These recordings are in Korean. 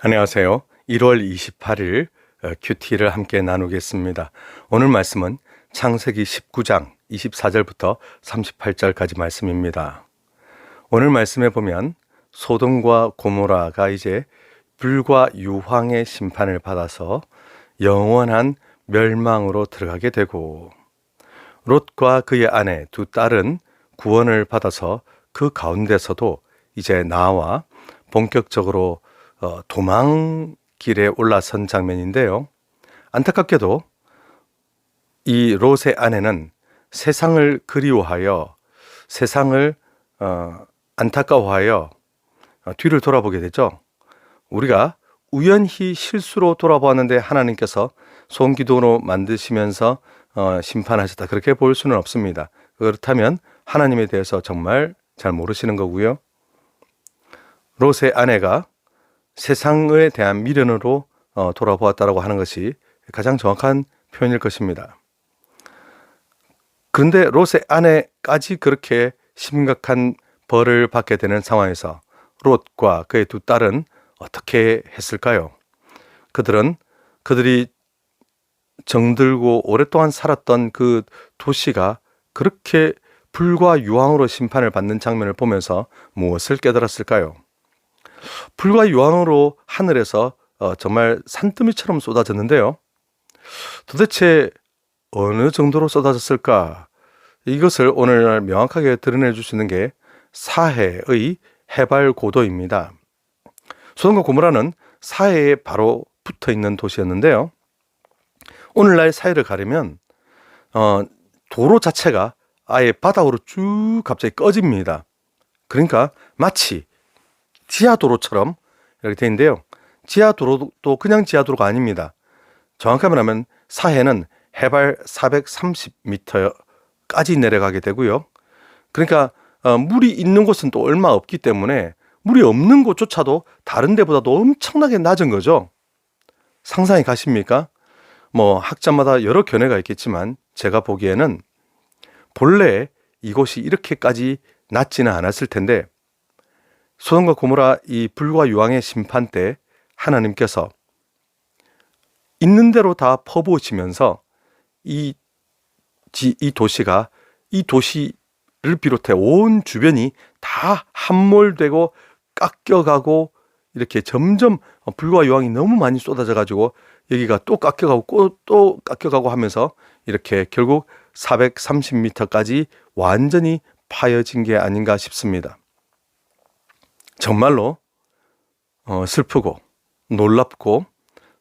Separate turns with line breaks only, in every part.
안녕하세요. 1월 28일 어, 큐티를 함께 나누겠습니다. 오늘 말씀은 창세기 19장 24절부터 38절까지 말씀입니다. 오늘 말씀에 보면 소돔과 고모라가 이제 불과 유황의 심판을 받아서 영원한 멸망으로 들어가게 되고 롯과 그의 아내 두 딸은 구원을 받아서 그 가운데서도 이제 나와 본격적으로 어, 도망길에 올라선 장면인데요. 안타깝게도 이 롯의 아내는 세상을 그리워하여 세상을 어, 안타까워하여 어, 뒤를 돌아보게 되죠. 우리가 우연히 실수로 돌아보았는데 하나님께서 손기도로 만드시면서 어, 심판하셨다 그렇게 볼 수는 없습니다. 그렇다면 하나님에 대해서 정말 잘 모르시는 거고요. 롯의 아내가 세상에 대한 미련으로 어, 돌아보았다라고 하는 것이 가장 정확한 표현일 것입니다. 그런데 롯의 아내까지 그렇게 심각한 벌을 받게 되는 상황에서 롯과 그의 두 딸은 어떻게 했을까요? 그들은 그들이 정들고 오랫동안 살았던 그 도시가 그렇게 불과 유황으로 심판을 받는 장면을 보면서 무엇을 깨달았을까요? 불과 유황으로 하늘에서 어, 정말 산더미처럼 쏟아졌는데요. 도대체 어느 정도로 쏟아졌을까? 이것을 오늘날 명확하게 드러내 주시는 게 사해의 해발 고도입니다. 소돔과 고모라는 사해에 바로 붙어 있는 도시였는데요. 오늘날 사해를 가려면 어, 도로 자체가 아예 바닥으로 쭉 갑자기 꺼집니다. 그러니까 마치 지하도로처럼 이렇게 되어 있는데요. 지하도로도 그냥 지하도로가 아닙니다. 정확하게 말하면 사해는 해발 430m까지 내려가게 되고요. 그러니까 어, 물이 있는 곳은 또 얼마 없기 때문에 물이 없는 곳조차도 다른 데보다도 엄청나게 낮은 거죠. 상상이 가십니까? 뭐 학자마다 여러 견해가 있겠지만 제가 보기에는 본래 이곳이 이렇게까지 낮지는 않았을 텐데 소돔과 고모라 이 불과 유황의 심판 때 하나님께서 있는 대로 다 퍼부으시면서 이, 지, 이 도시가 이 도시를 비롯해 온 주변이 다 함몰되고 깎여가고 이렇게 점점 불과 유황이 너무 많이 쏟아져 가지고 여기가 또 깎여가고 또 깎여가고 하면서 이렇게 결국 430m까지 완전히 파여진 게 아닌가 싶습니다. 정말로 어, 슬프고 놀랍고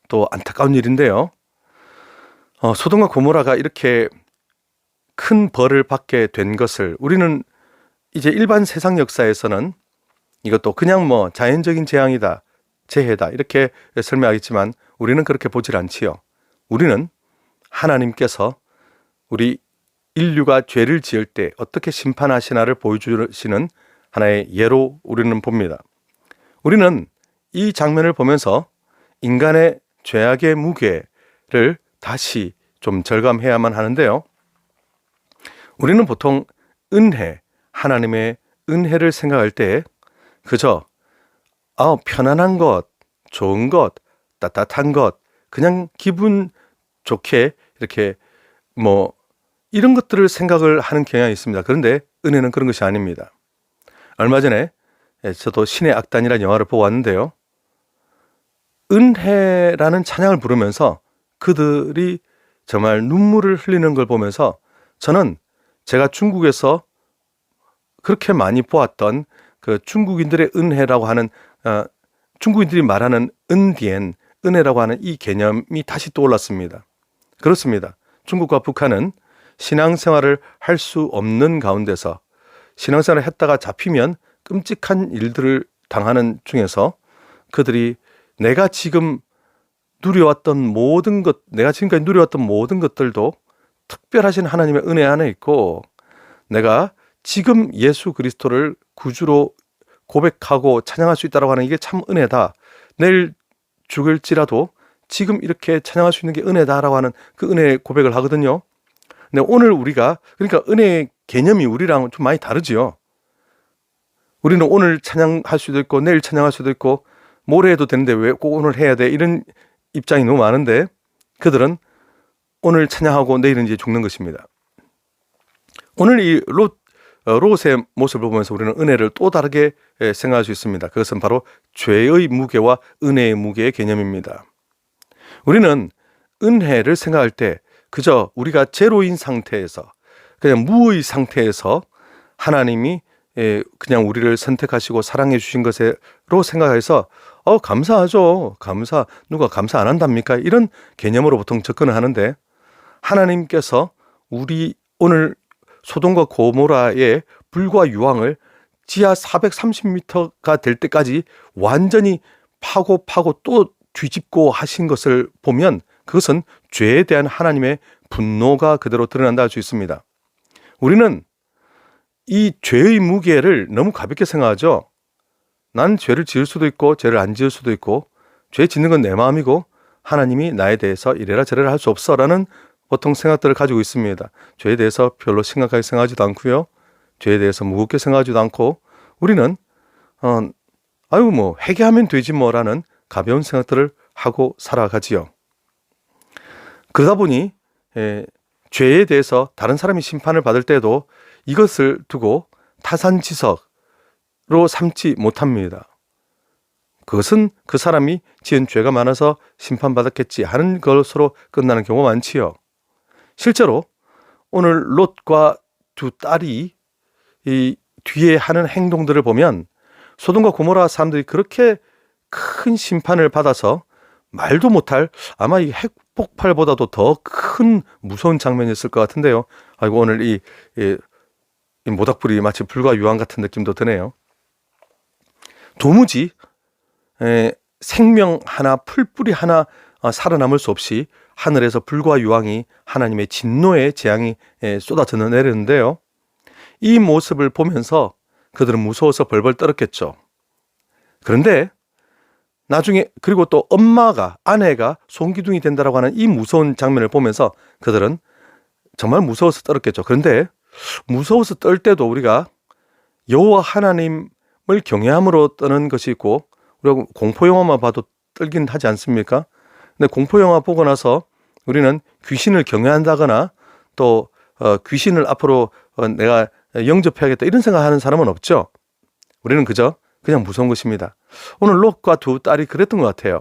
또 안타까운 일인데요. 어, 소돔과 고모라가 이렇게 큰 벌을 받게 된 것을 우리는 이제 일반 세상 역사에서는 이것도 그냥 뭐 자연적인 재앙이다, 재해다 이렇게 설명하겠지만 우리는 그렇게 보질 않지요. 우리는 하나님께서 우리 인류가 죄를 지을 때 어떻게 심판하시나를 보여주시는 하나의 예로 우리는 봅니다. 우리는 이 장면을 보면서 인간의 죄악의 무게를 다시 좀 절감해야만 하는데요. 우리는 보통 은혜, 하나님의 은혜를 생각할 때 그저 아, 편안한 것, 좋은 것, 따뜻한 것, 그냥 기분 좋게 이렇게 뭐 이런 것들을 생각을 하는 경향이 있습니다. 그런데 은혜는 그런 것이 아닙니다. 얼마 전에 저도 신의 악단이라는 영화를 보고 왔는데요. 은혜라는 찬양을 부르면서 그들이 정말 눈물을 흘리는 걸 보면서 저는 제가 중국에서 그렇게 많이 보았던 그 중국인들의 은혜라고 하는 어, 중국인들이 말하는 은디엔 은혜라고 하는 이 개념이 다시 떠올랐습니다. 그렇습니다. 중국과 북한은 신앙생활을 할 수 없는 가운데서 신앙생활을 했다가 잡히면 끔찍한 일들을 당하는 중에서 그들이 내가 지금 누려왔던 모든 것, 내가 지금까지 누려왔던 모든 것들도 특별하신 하나님의 은혜 안에 있고 내가 지금 예수 그리스도를 구주로 고백하고 찬양할 수 있다고 하는 이게 참 은혜다. 내일 죽을지라도 지금 이렇게 찬양할 수 있는 게 은혜다라고 하는 그 은혜 고백을 하거든요. 근데 오늘 우리가 그러니까 은혜의 개념이 우리랑 좀 많이 다르지요. 우리는 오늘 찬양할 수도 있고 내일 찬양할 수도 있고 모레 해도 되는데 왜 꼭 오늘 해야 돼? 이런 입장이 너무 많은데 그들은 오늘 찬양하고 내일은 이제 죽는 것입니다. 오늘 이 롯, 어, 롯의 모습을 보면서 우리는 은혜를 또 다르게 예, 생각할 수 있습니다. 그것은 바로 죄의 무게와 은혜의 무게의 개념입니다. 우리는 은혜를 생각할 때 그저 우리가 제로인 상태에서 그냥 무의 상태에서 하나님이 예, 그냥 우리를 선택하시고 사랑해 주신 것으로 생각해서 어 감사하죠. 감사 누가 감사 안 한답니까? 이런 개념으로 보통 접근을 하는데 하나님께서 우리 오늘 소돔과 고모라의 불과 유황을 지하 430m가 될 때까지 완전히 파고 파고 또 뒤집고 하신 것을 보면 그것은 죄에 대한 하나님의 분노가 그대로 드러난다 할 수 있습니다. 우리는 이 죄의 무게를 너무 가볍게 생각하죠. 난 죄를 지을 수도 있고 죄를 안 지을 수도 있고 죄 짓는 건 내 마음이고 하나님이 나에 대해서 이래라 저래라 할 수 없어라는 보통 생각들을 가지고 있습니다. 죄에 대해서 별로 심각하게 생각하지도 않고요. 죄에 대해서 무겁게 생각하지도 않고 우리는 어 아유 뭐 회개하면 되지 뭐라는 가벼운 생각들을 하고 살아가지요. 그러다 보니 에, 죄에 대해서 다른 사람이 심판을 받을 때도 이것을 두고 타산지석으로 삼지 못합니다. 그것은 그 사람이 지은 죄가 많아서 심판받았겠지 하는 것으로 끝나는 경우가 많지요. 실제로 오늘 롯과 두 딸이 이 뒤에 하는 행동들을 보면 소돔과 고모라 사람들이 그렇게 큰 심판을 받아서 말도 못할 아마 이 핵 폭발보다도 더 큰 무서운 장면이었을 것 같은데요. 아이고 오늘 이, 이, 이 모닥불이 마치 불과 유황 같은 느낌도 드네요. 도무지 에, 생명 하나 풀뿌리 하나 어, 살아남을 수 없이 하늘에서 불과 유황이 하나님의 진노의 재앙이 에, 쏟아져 내리는데요. 이 모습을 보면서 그들은 무서워서 벌벌 떨었겠죠. 그런데 나중에 그리고 또 엄마가 아내가 송기둥이 된다라고 하는 이 무서운 장면을 보면서 그들은 정말 무서워서 떨었겠죠. 그런데 무서워서 떨 때도 우리가 여호와 하나님을 경외함으로 떠는 것이 있고 우리가 공포 영화만 봐도 떨긴 하지 않습니까? 근데 공포 영화 보고 나서 우리는 귀신을 경외한다거나 또 어, 귀신을 앞으로 어, 내가 영접해야겠다 이런 생각하는 사람은 없죠. 우리는 그저 그냥 무서운 것입니다. 오늘 롯과 두 딸이 그랬던 것 같아요.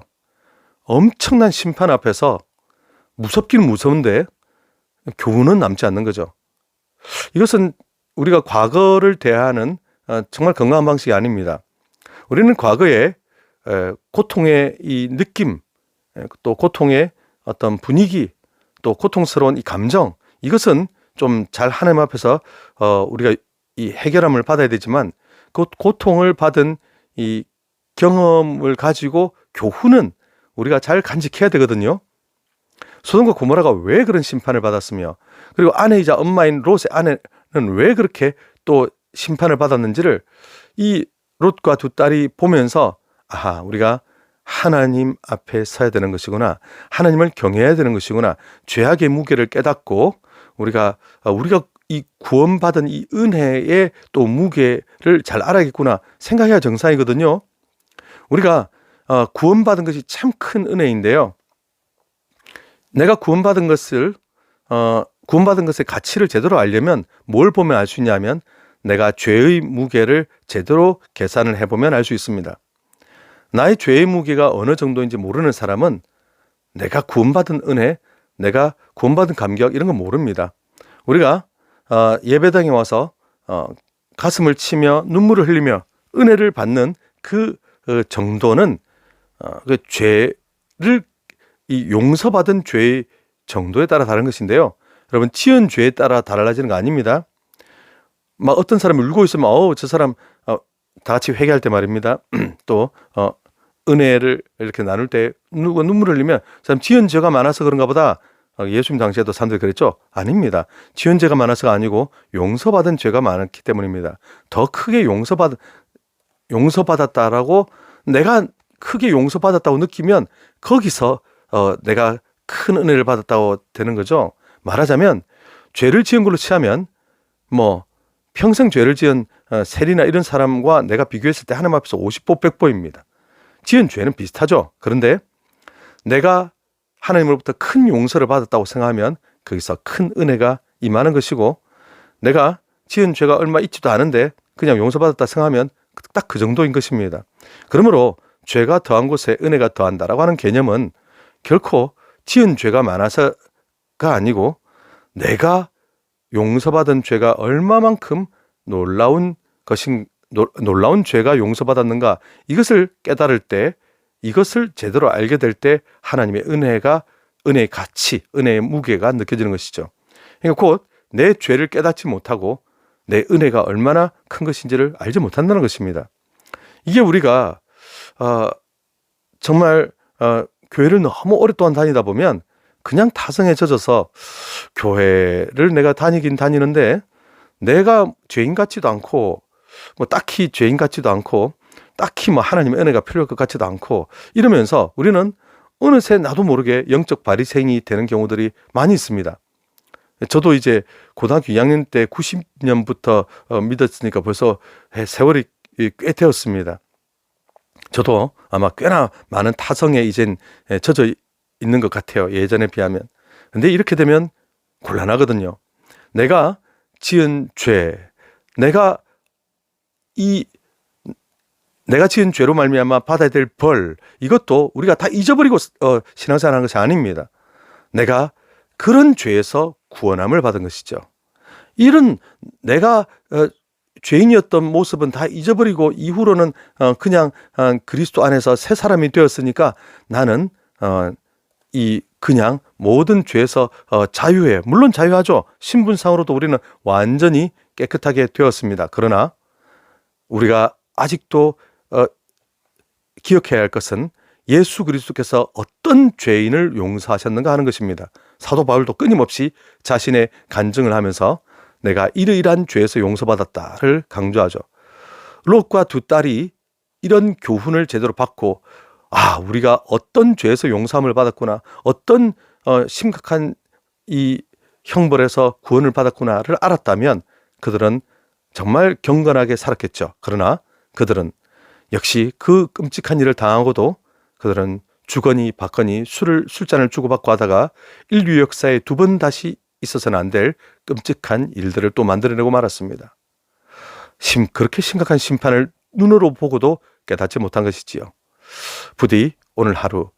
엄청난 심판 앞에서 무섭기는 무서운데 교훈은 남지 않는 거죠. 이것은 우리가 과거를 대하는 어, 정말 건강한 방식이 아닙니다. 우리는 과거에 고통의 이 느낌, 또 고통의 어떤 분위기, 또 고통스러운 이 감정, 이것은 좀 잘 하나님 앞에서 어, 우리가 이 해결함을 받아야 되지만 그 고통을 받은 이 경험을 가지고 교훈은 우리가 잘 간직해야 되거든요. 소돔과 고모라가 왜 그런 심판을 받았으며 그리고 아내이자 엄마인 롯의 아내는 왜 그렇게 또 심판을 받았는지를 이 롯과 두 딸이 보면서 아하 우리가 하나님 앞에 서야 되는 것이구나 하나님을 경외해야 되는 것이구나 죄악의 무게를 깨닫고 우리가 어, 우리가 이 구원받은 이 은혜의 또 무게를 잘 알아야겠구나 생각해야 정상이거든요. 우리가 어, 구원받은 것이 참 큰 은혜인데요. 내가 구원받은 것을 어, 구원받은 것의 가치를 제대로 알려면 뭘 보면 알 수 있냐면 내가 죄의 무게를 제대로 계산을 해보면 알 수 있습니다. 나의 죄의 무게가 어느 정도인지 모르는 사람은 내가 구원받은 은혜, 내가 구원받은 감격 이런 건 모릅니다. 우리가 어, 예배당에 와서 어, 가슴을 치며 눈물을 흘리며 은혜를 받는 그 어, 정도는 어, 그 죄를 이 용서받은 죄의 정도에 따라 다른 것인데요. 여러분 지은 죄에 따라 달라지는 거 아닙니다. 막 어떤 사람이 울고 있으면 어우 저 사람 어, 다 같이 회개할 때 말입니다. 또 어, 은혜를 이렇게 나눌 때 누가 눈물을 흘리면 사람 지은 죄가 많아서 그런가 보다 어, 예수님 당시에도 사람들이 그랬죠? 아닙니다. 지은 죄가 많아서가 아니고 용서받은 죄가 많았기 때문입니다. 더 크게 용서받, 용서받았다라고 내가 크게 용서받았다고 느끼면 거기서 어, 내가 큰 은혜를 받았다고 되는 거죠. 말하자면 죄를 지은 걸로 치하면 뭐 평생 죄를 지은 어, 세리나 이런 사람과 내가 비교했을 때 하나님 앞에서 50보 100보입니다. 지은 죄는 비슷하죠. 그런데 내가 하나님으로부터 큰 용서를 받았다고 생각하면 거기서 큰 은혜가 임하는 것이고 내가 지은 죄가 얼마 있지도 않은데 그냥 용서받았다 생각하면 딱 그 정도인 것입니다. 그러므로 죄가 더한 곳에 은혜가 더한다라고 하는 개념은 결코 지은 죄가 많아서가 아니고 내가 용서받은 죄가 얼마만큼 놀라운 것인 노- 놀라운 죄가 용서받았는가 이것을 깨달을 때 이것을 제대로 알게 될 때 하나님의 은혜가 은혜의 가치, 은혜의 무게가 느껴지는 것이죠. 그러니까 곧 내 죄를 깨닫지 못하고 내 은혜가 얼마나 큰 것인지를 알지 못한다는 것입니다. 이게 우리가 어, 정말 어, 교회를 너무 오랫동안 다니다 보면 그냥 타성에 젖어서 교회를 내가 다니긴 다니는데 내가 죄인 같지도 않고 뭐 딱히 죄인 같지도 않고 딱히 뭐 하나님의 은혜가 필요할 것 같지도 않고 이러면서 우리는 어느새 나도 모르게 영적 바리새인이 되는 경우들이 많이 있습니다. 저도 이제 고등학교 2학년 때 90년부터 어, 믿었으니까 벌써 해- 세월이 이- 꽤 되었습니다. 저도 아마 꽤나 많은 타성에 이젠 예, 젖어 있는 것 같아요. 예전에 비하면. 근데 이렇게 되면 곤란하거든요. 내가 지은 죄, 내가 이 내가 지은 죄로 말미암아 받아야 될 벌 이것도 우리가 다 잊어버리고 어, 신앙생활하는 것이 아닙니다. 내가 그런 죄에서 구원함을 받은 것이죠. 이런 내가 어, 죄인이었던 모습은 다 잊어버리고 이후로는 어, 그냥 어, 그리스도 안에서 새 사람이 되었으니까 나는 어, 이 그냥 모든 죄에서 어, 자유해. 물론 자유하죠. 신분상으로도 우리는 완전히 깨끗하게 되었습니다. 그러나 우리가 아직도 어, 기억해야 할 것은 예수 그리스도께서 어떤 죄인을 용서하셨는가 하는 것입니다. 사도 바울도 끊임없이 자신의 간증을 하면서 내가 이러이러한 죄에서 용서받았다를 강조하죠. 롯과 두 딸이 이런 교훈을 제대로 받고 아 우리가 어떤 죄에서 용서함을 받았구나 어떤 어, 심각한 이 형벌에서 구원을 받았구나를 알았다면 그들은 정말 경건하게 살았겠죠. 그러나 그들은 역시 그 끔찍한 일을 당하고도 그들은 주거니 받거니 술을 술잔을 주고받고 하다가 인류 역사에 두 번 다시 있어서는 안 될 끔찍한 일들을 또 만들어내고 말았습니다. 심 그렇게 심각한 심판을 눈으로 보고도 깨닫지 못한 것이지요. 부디 오늘 하루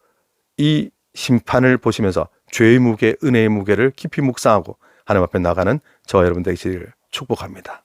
이 심판을 보시면서 죄의 무게, 은혜의 무게를 깊이 묵상하고 하나님 앞에 나가는 저와 여러분 되시기를 축복합니다.